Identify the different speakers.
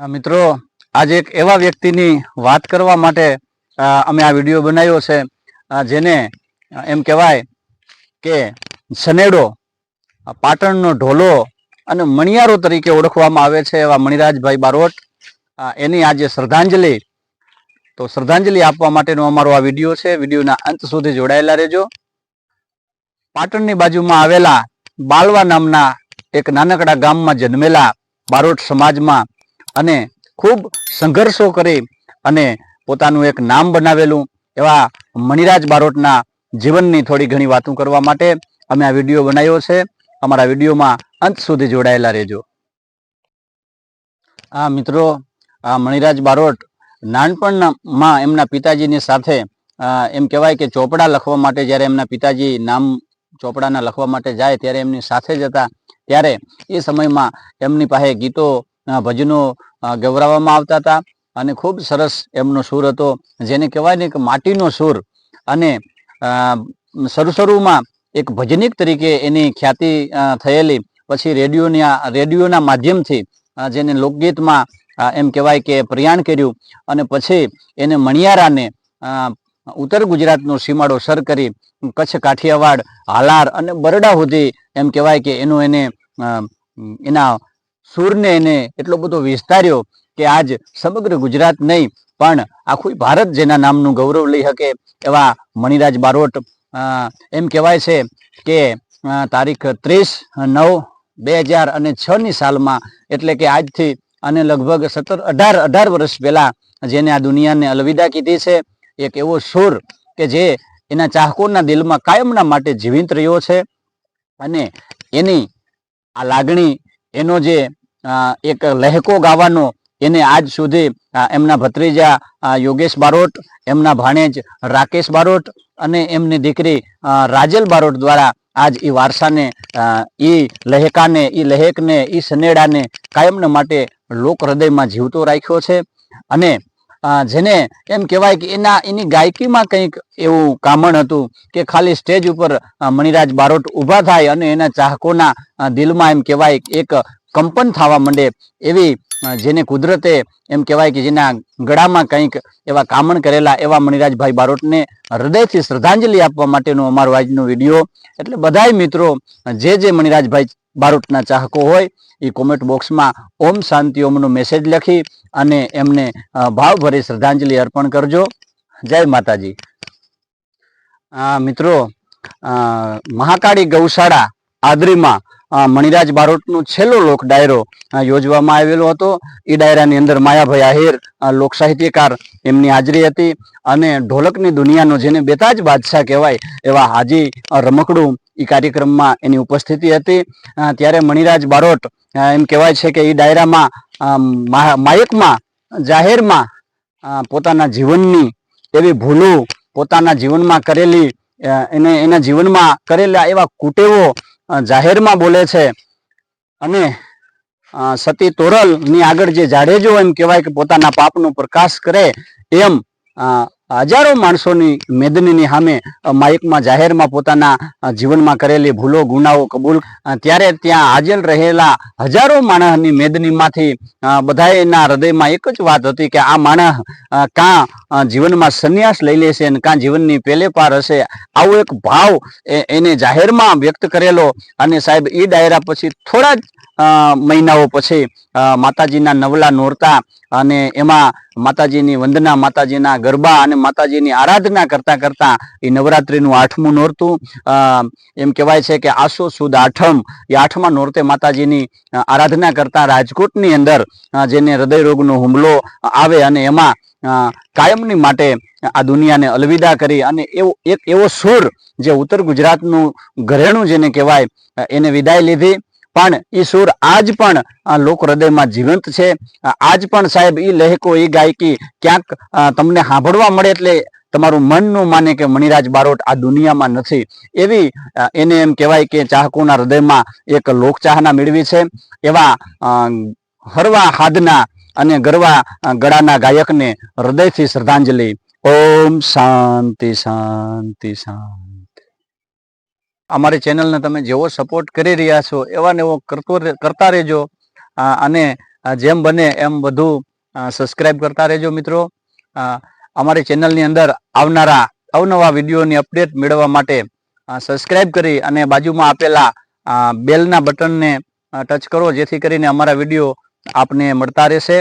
Speaker 1: મિત્રો, આજે એક એવા વ્યક્તિની વાત કરવા માટે અમે આ વીડિયો બનાવ્યો છે જેને એમ કહેવાય કે સનેડો પાટણનો ઢોલો અને મણિયારો તરીકે ઓળખવામાં આવે છે એવા મણિરાજભાઈ બારોટ. એની આજે શ્રદ્ધાંજલિ. તો શ્રદ્ધાંજલિ આપવા માટેનો અમારો આ વીડિયો છે. વિડીયોના અંત સુધી જોડાયેલા રહેજો. પાટણની બાજુમાં આવેલા બાલવા નામના એક નાનકડા ગામમાં જન્મેલા બારોટ સમાજમાં અને ખૂબ સંઘર્ષો કરી અને પોતાનું એક નામ બનાવેલું એવા મણિરાજ બારોટના જીવનની થોડી ઘણી વાતો કરવા માટે અમે આ વીડિયો બનાવ્યો છે. અમારા વિડીયોમાં અંત સુધી જોડાયેલા રહેજો. આ મિત્રો, આ મણિરાજ બારોટ નાનપણમાં એમના પિતાજીની સાથે એમ કહેવાય કે ચોપડા લખવા માટે જ્યારે એમના પિતાજી નામ ચોપડાના લખવા માટે જાય ત્યારે એમની સાથે જતા ત્યારે એ સમયમાં એમની પાસે ગીતો ભજનો ગવરાવવામાં આવતા હતા અને ખૂબ સરસ એમનો સૂર હતો, જેને કહેવાય ને કે માટીનો સૂર અને શરૂ શરૂમાં એક ભજનિક તરીકે એની ખ્યાતિ થયેલી. પછી રેડિયોની રેડિયોના માધ્યમથી જેને લોકગીતમાં એમ કહેવાય કે પ્રયાણ કર્યું અને પછી એને મણિયારાને ઉત્તર ગુજરાતનો સીમાડો સર કરી, કચ્છ કાઠિયાવાડ, હાલાર અને બરડા સુધી એમ કહેવાય કે એનું એને એના સૂરને એને એટલો બધો વિસ્તાર્યો કે આજ સમગ્ર ગુજરાત નહીં, પણ આખું ભારત જેના નામનું ગૌરવ લઈ શકે એવા મણિરાજ બારોટ એમ કહેવાય છે કે તારીખ ત્રીસ નવ બે હજાર અને છની સાલમાં, એટલે કે આજથી અને લગભગ સત્તર, અઢાર અઢાર વર્ષ પહેલાં જેને આ દુનિયાને અલવિદા કીધી છે, એક એવો સૂર કે જે એના ચાહકોના દિલમાં કાયમના માટે જીવિત રહ્યો છે અને એની આ લાગણી, એનો જે એક લહેકો ગાવાનો એને આજ સુધી એમના ભત્રીજા યોગેશ બારોટ, એમના ભાણેજ રાકેશ બારોટ અને એમની દીકરી રાજલ બારોટ દ્વારા આજ એ વારસાને એ લહેકાને એ લહેકને એ સનેડાને કાયમને માટે લોક હૃદયમાં જીવતો રાખ્યો છે. અને જેને એમ કહેવાય કે એના, એની ગાયકીમાં કંઈક એવું કામણ હતું કે ખાલી સ્ટેજ ઉપર મણિરાજ બારોટ ઊભા થાય અને એના ચાહકોના દિલમાં એમ કહેવાય એક કંપન થવા માંડે એવી જેને કુદરતે એમ કહેવાય કે જેના ગળામાં કંઈક એવા કામણ કરેલા એવા મણિરાજભાઈ બારોટને હૃદયથી શ્રદ્ધાંજલિ આપવા માટેનો અમારો આજનો વીડિયો. એટલે બધાય મિત્રો, જે જે મણિરાજભાઈ બારોટના ચાહકો હોય એ કોમેન્ટ બોક્સમાં ઓમ શાંતિ ઓમનો મેસેજ લખી અને એમને ભાવભરી શ્રદ્ધાંજલિ અર્પણ કરજો. જય માતાજી. મિત્રો મહાકાળી ગૌશાળા આદરીમાં મણિરાજ બારોટનો છેલ્લો લોક ડાયરો યોજવામાં આવેલો હતો. એ ડાયરાની અંદર માયાભાઈ આહિર લોકસાહિત્યકાર લોક સાહિત્યકાર, એમની હાજરી હતી અને ઢોલકની દુનિયાનો જેને બેતાજ બાદશાહ કહેવાય એવા હાજી રમકડું એ કાર્યક્રમમાં એની ઉપસ્થિતિ હતી. ત્યારે મણિરાજ બારોટ એમ કહેવાય છે કે એ ડાયરામાં માયકમાં, જાહેરમાં પોતાના જીવનની એવી ભૂલો, પોતાના જીવનમાં કરેલી એને, એના જીવનમાં કરેલા એવા કુટેવો જાહેરમાં બોલે છે અને સતી તોરલની આગળ જે જાડેજો એમ કહેવાય કે પોતાના પાપનો પ્રકાશ કરે એમ હજારો માણસોની મેદનીની સામે માઇકમાં જાહેરમાં પોતાના જીવનમાં કરેલી ભૂલો, ગુનાઓ કબૂલ ત્યારે ત્યાં હાજર રહેલા હજારો માણસની મેદનીમાંથી બધા બધાયના હૃદયમાં એક જ વાત હતી કે આ માણસ કાં જીવનમાં સંન્યાસ લઈ લેશે અને કાં જીવનની પેલે પાર હશે, આવો એક ભાવ એને જાહેરમાં વ્યક્ત કરેલો અને સાહેબ એ ડાયરા પછી થોડા જ મહિનાઓ પછી માતાજીના નવલા નોરતા અને એમાં માતાજીની વંદના, માતાજીના ગરબા અને માતાજીની આરાધના કરતા કરતા એ નવરાત્રીનું આઠમું નોરતું એમ કહેવાય છે કે આસો સુદ આઠમ, એ આઠમા નોરતે માતાજીની આરાધના કરતા રાજકોટની અંદર જેને હૃદય રોગનો હુમલો આવે અને એમાં કાયમની માટે આ દુનિયાને અલવિદા કરી અને એવો, એક એવો સૂર જે ઉત્તર ગુજરાતનું ઘરેણું જેને કહેવાય એને વિદાય લીધી. પણ એ સૂર આજ પણ લોક હૃદયમાં જીવંત છે. આજ પણ સાહેબ એ લહેકો એ ગાયકી ક્યાંક તમને સાંભળવા મળે એટલે તમારું મનનું માને કે મણિરાજ બારોટ આ દુનિયામાં નથી. એવી એને એમ કહેવાય કે ચાહકોના હૃદયમાં એક લોકચાહના મેળવી છે. એવા હરવા હાદના અને ગરવા ગળાના ગાયકને હૃદયથી શ્રદ્ધાંજલિ. ઓમ શાંતિ શાંતિ શાંતિ. અમારી ચેનલને તમે જેવો સપોર્ટ કરી રહ્યા છો, એવા ને એવો કરતો કરતા રહેજો. અને જેમ બને એમ વધુ સબસ્ક્રાઇબ કરતા રહેજો મિત્રો. અમારી ચેનલની અંદર આવનારા અવનવા વિડીયોની અપડેટ મેળવવા માટે સબસ્ક્રાઇબ કરી અને બાજુમાં આપેલા બેલના બટનને ટચ કરો, જેથી કરીને અમારા વીડિયો આપને મળતા રહેશે.